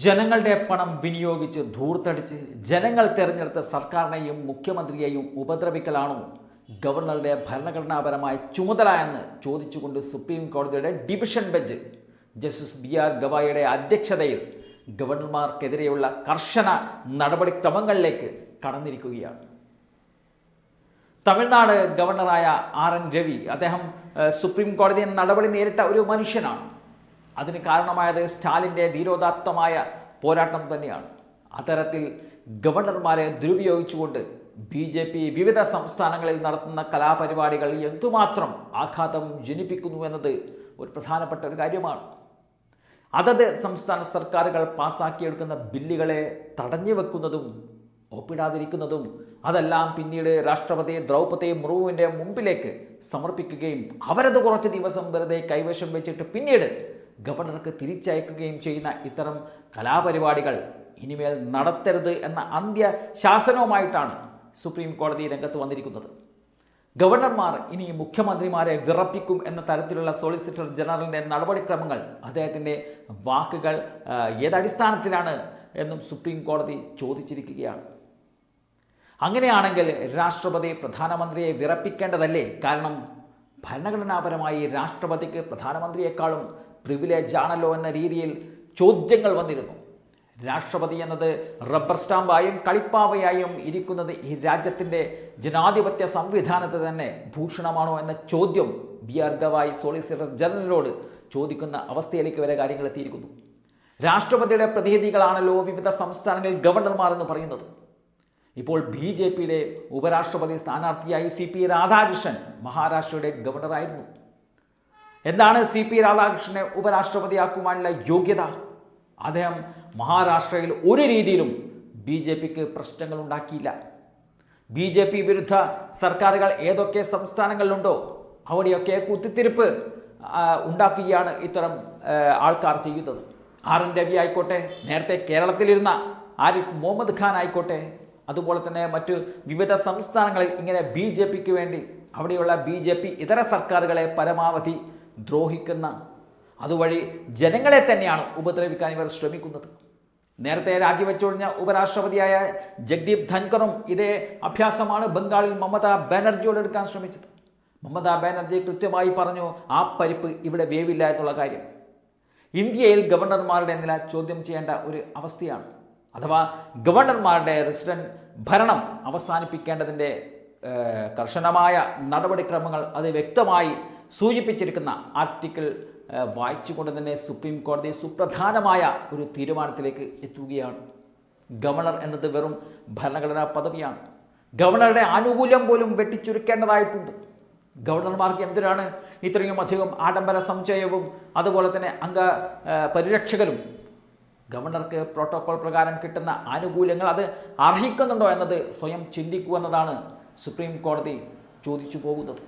ജനങ്ങളുടെ പണം വിനിയോഗിച്ച് ധൂർത്തടിച്ച് ജനങ്ങൾ തിരഞ്ഞെടുത്ത സർക്കാരിനെയും മുഖ്യമന്ത്രിയെയും ഉപദ്രവിക്കലാണോ ഗവർണറുടെ ഭരണഘടനാപരമായ ചുമതല എന്ന് ചോദിച്ചുകൊണ്ട് സുപ്രീം കോടതിയുടെ division bench justice B R ഗവായിയുടെ അധ്യക്ഷതയിൽ ഗവർണർമാർക്കെതിരെയുള്ള കർശന നടപടിക്രമങ്ങളിലേക്ക് കടന്നിരിക്കുകയാണ്. തമിഴ്നാട് ഗവർണറായ ആർ എൻ രവി അദ്ദേഹം സുപ്രീം കോടതിയിൽ നടപടി നേരിട്ട ഒരു മനുഷ്യനാണ്. അതിന് കാരണമായത് സ്റ്റാലിന്റെ ധീരോദാത്തമായ പോരാട്ടം തന്നെയാണ്. അത്തരത്തിൽ ഗവർണർമാരെ ദുരുപയോഗിച്ചുകൊണ്ട് ബി ജെ പി വിവിധ സംസ്ഥാനങ്ങളിൽ നടത്തുന്ന കലാപരിപാടികൾ എന്തുമാത്രം ആഘാതം ജനിപ്പിക്കുന്നു എന്നത് ഒരു പ്രധാനപ്പെട്ട ഒരു കാര്യമാണ്. അതത് സംസ്ഥാന സർക്കാരുകൾ പാസ്സാക്കിയെടുക്കുന്ന ബില്ലുകളെ തടഞ്ഞു വെക്കുന്നതും ഒപ്പിടാതിരിക്കുന്നതും അതെല്ലാം പിന്നീട് രാഷ്ട്രപതി ദ്രൗപദി മുർമുവിന്റെ മുമ്പിലേക്ക് സമർപ്പിക്കുകയും അവരത് കുറച്ച് ദിവസം വെറുതെ കൈവശം വെച്ചിട്ട് പിന്നീട് ഗവർണർക്ക് തിരിച്ചയക്കുകയും ചെയ്യുന്ന ഇത്തരം കലാപരിപാടികൾ ഇനിമേൽ നടത്തരുത് എന്ന അന്ത്യ ശാസനവുമായിട്ടാണ് സുപ്രീം കോടതി രംഗത്ത് വന്നിരിക്കുന്നത്. ഗവർണർമാർ ഇനി മുഖ്യമന്ത്രിമാരെ വിറപ്പിക്കും എന്ന തരത്തിലുള്ള സോളിസിറ്റർ ജനറലിന്റെ നടപടിക്രമങ്ങൾ അദ്ദേഹത്തിന്റെ വാക്കുകൾ ഏതടിസ്ഥാനത്തിലാണ് എന്നും സുപ്രീം കോടതി ചോദിച്ചിരിക്കുകയാണ്. അങ്ങനെയാണെങ്കിൽ രാഷ്ട്രപതി പ്രധാനമന്ത്രിയെ വിറപ്പിക്കേണ്ടതല്ലേ? കാരണം ഭരണഘടനാപരമായി രാഷ്ട്രപതിക്ക് പ്രധാനമന്ത്രിയെക്കാളും പ്രിവിലേജ് ആണല്ലോ എന്ന രീതിയിൽ ചോദ്യങ്ങൾ വന്നിരുന്നു. രാഷ്ട്രപതി എന്നത് റബ്ബർ സ്റ്റാമ്പായും കളിപ്പാവയായും ഇരിക്കുന്നത് ഈ രാജ്യത്തിന്റെ ജനാധിപത്യ സംവിധാനത്തെ തന്നെ ഭൂഷണമാണോ എന്ന ചോദ്യം ബി ആർ ഗവായി സോളിസിറ്റർ ജനറലിനോട് ചോദിക്കുന്ന അവസ്ഥയിലേക്ക് വരെ കാര്യങ്ങൾ എത്തിയിരിക്കുന്നു. രാഷ്ട്രപതിയുടെ പ്രതിനിധികളാണല്ലോ വിവിധ സംസ്ഥാനങ്ങളിൽ ഗവർണർമാർ എന്ന് പറയുന്നത്. ഇപ്പോൾ ബി ജെ പിയുടെ ഉപരാഷ്ട്രപതി സ്ഥാനാർത്ഥിയായി സി പി രാധാകൃഷ്ണൻ മഹാരാഷ്ട്രയുടെ ഗവർണറായിരുന്നു. എന്താണ് സി പി രാധാകൃഷ്ണനെ ഉപരാഷ്ട്രപതിയാക്കുവാനുള്ള യോഗ്യത? അദ്ദേഹം മഹാരാഷ്ട്രയിൽ ഒരു രീതിയിലും ബി ജെ പിക്ക് പ്രശ്നങ്ങൾ ഉണ്ടാക്കിയില്ല ബി ജെ പി വിരുദ്ധ സർക്കാരുകൾ ഏതൊക്കെ സംസ്ഥാനങ്ങളിലുണ്ടോ അവിടെയൊക്കെ കുത്തിത്തിരിപ്പ് ഉണ്ടാക്കുകയാണ് ഇത്തരം ആൾക്കാർ ചെയ്യുന്നത്. ആർ എൻ രവി ആയിക്കോട്ടെ നേരത്തെ കേരളത്തിലിരുന്ന ആരിഫ് മുഹമ്മദ് ഖാൻ ആയിക്കോട്ടെ അതുപോലെ തന്നെ മറ്റു വിവിധ സംസ്ഥാനങ്ങളിൽ ഇങ്ങനെ ബി ജെ പിക്ക് വേണ്ടി അവിടെയുള്ള ബി ജെ പി ഇതര സർക്കാരുകളെ പരമാവധി ദ്രോഹിക്കുന്ന അതുവഴി ജനങ്ങളെ തന്നെയാണ് ഉപദ്രവിക്കാൻ ഇവർ ശ്രമിക്കുന്നത്. നേരത്തെ രാജിവെച്ചൊഴിഞ്ഞ ഉപരാഷ്ട്രപതിയായ ജഗ്ദീപ് ധൻകറും ഇതേ അഭ്യാസമാണ് ബംഗാളിൽ മമതാ ബാനർജിയോട് എടുക്കാൻ ശ്രമിച്ചത്. മമതാ ബാനർജി കൃത്യമായി പറഞ്ഞു ആ പരിപ്പ് ഇവിടെ വേവില്ല എന്നുള്ള കാര്യം. ഇന്ത്യയിൽ ഗവർണർമാരുടെ നില ചോദ്യം ചെയ്യേണ്ട ഒരു അവസ്ഥയാണ്. അഥവാ ഗവർണർമാരുടെ റെസിഡന്റ് ഭരണം അവസാനിപ്പിക്കേണ്ടതിന്റെ കർശനമായ നടപടിക്രമങ്ങൾ അത് വ്യക്തമായി സൂചിപ്പിച്ചിരിക്കുന്ന ആർട്ടിക്കിൾ വായിച്ചുകൊണ്ട് തന്നെ സുപ്രീം കോടതി സുപ്രധാനമായ ഒരു തീരുമാനത്തിലേക്ക് എത്തുകയാണ്. ഗവർണർ എന്നത് വെറും ഭരണഘടനാ പദവിയാണ്. ഗവർണറുടെ ആനുകൂല്യം പോലും വെട്ടിച്ചുരുക്കേണ്ടതായിട്ടുണ്ട്. ഗവർണർമാർക്ക് എന്തിനാണ് ഇത്രയും അധികം ആഡംബര സമുച്ചയവും അതുപോലെ തന്നെ അംഗ പരിരക്ഷകരും? ഗവർണർക്ക് പ്രോട്ടോകോൾ പ്രകാരം കിട്ടുന്ന ആനുകൂല്യങ്ങൾ അത് അർഹിക്കുന്നുണ്ടോ എന്നത് സ്വയം ചിന്തിക്കൂ എന്നതാണ് സുപ്രീം കോടതി ചോദിച്ചു പോകുന്നത്.